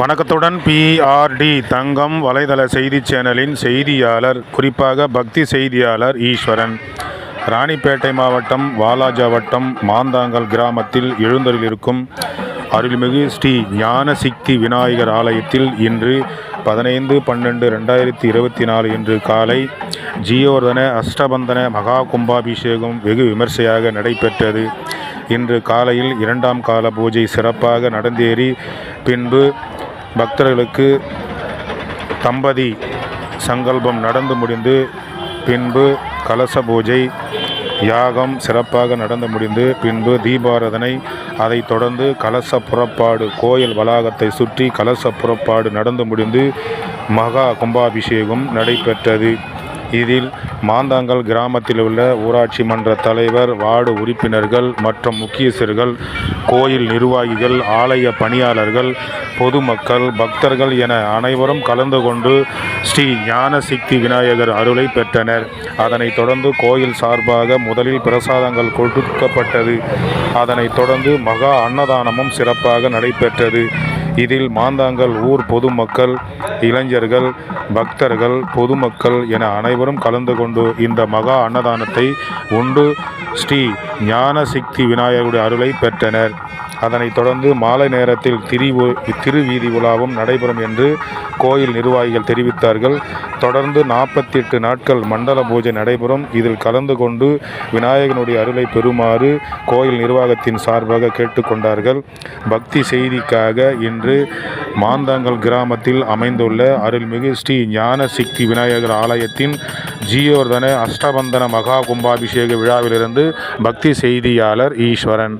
வணக்கத்துடன் பிஆர்டி தங்கம் வலைதள செய்தி சேனலின் செய்தியாளர் குறிப்பாக பக்தி செய்தியாளர் ஈஸ்வரன். ராணிப்பேட்டை மாவட்டம் வாலாஜா வட்டம் மாந்தாங்கல் கிராமத்தில் எழுந்தரில் இருக்கும் அருள்மிகு ஸ்ரீ ஞானசித்தி விநாயகர் ஆலயத்தில் இன்று பதினைந்து பன்னெண்டு ரெண்டாயிரத்தி இருபத்தி நாலு இன்று காலை ஜியோர்தன அஷ்டபந்தன மகா கும்பாபிஷேகம் வெகு விமர்சையாக நடைபெற்றது. இன்று காலையில் இரண்டாம் கால பூஜை சிறப்பாக நடந்தேறி பின்பு பக்தர்களுக்கு தம்பதி சங்கல்பம் நடந்து முடிந்து பின்பு கலச பூஜை யாகம் சிறப்பாக நடந்து முடிந்து பின்பு தீபாராதனை அதைத் தொடர்ந்து கலச புறப்பாடு கோயில் வளாகத்தை சுற்றி கலச புறப்பாடு நடந்து முடிந்து மகா கும்பாபிஷேகம் நடைபெற்றது. இதில் மாந்தாங்கல் கிராமத்தில் உள்ள ஊராட்சி மன்ற தலைவர் வார்டு உறுப்பினர்கள் மற்றும் முக்கியஸ்தர்கள் கோயில் நிர்வாகிகள் ஆலய பணியாளர்கள் பொதுமக்கள் பக்தர்கள் என அனைவரும் கலந்து கொண்டு ஸ்ரீ ஞானசக்தி விநாயகர் அருளை பெற்றனர். அதனைத் தொடர்ந்து கோயில் சார்பாக முதலில் பிரசாதங்கள் கொடுக்கப்பட்டது. அதனைத் தொடர்ந்து மகா அன்னதானமும் சிறப்பாக நடைபெற்றது. இதில் மாந்தாங்கல் ஊர் பொதுமக்கள் இளைஞர்கள் பக்தர்கள் பொதுமக்கள் என அனைவரும் கலந்து கொண்டு இந்த மகா அன்னதானத்தை உண்டு ஸ்ரீ ஞானசக்தி விநாயகருடைய அருளை பெற்றனர். அதனைத் தொடர்ந்து மாலை நேரத்தில் திரி திருவீதி உலாவும் நடைபெறும் என்று கோயில் நிர்வாகிகள் தெரிவித்தார்கள். தொடர்ந்து நாற்பத்தி எட்டு நாட்கள் மண்டல பூஜை நடைபெறும். இதில் கலந்து கொண்டு விநாயகனுடைய அருளை பெறுமாறு கோயில் நிர்வாகத்தின் சார்பாக கேட்டுக்கொண்டார்கள். பக்தி செய்திக்காக இன்று மாந்தாங்கல் கிராமத்தில் அமைந்துள்ள அருள்மிகு ஸ்ரீ ஞான சக்தி விநாயகர் ஆலயத்தின் ஜியோர்தன அஷ்டபந்தன மகா கும்பாபிஷேக விழாவிலிருந்து பக்தி செய்தியாளர் ஈஸ்வரன்.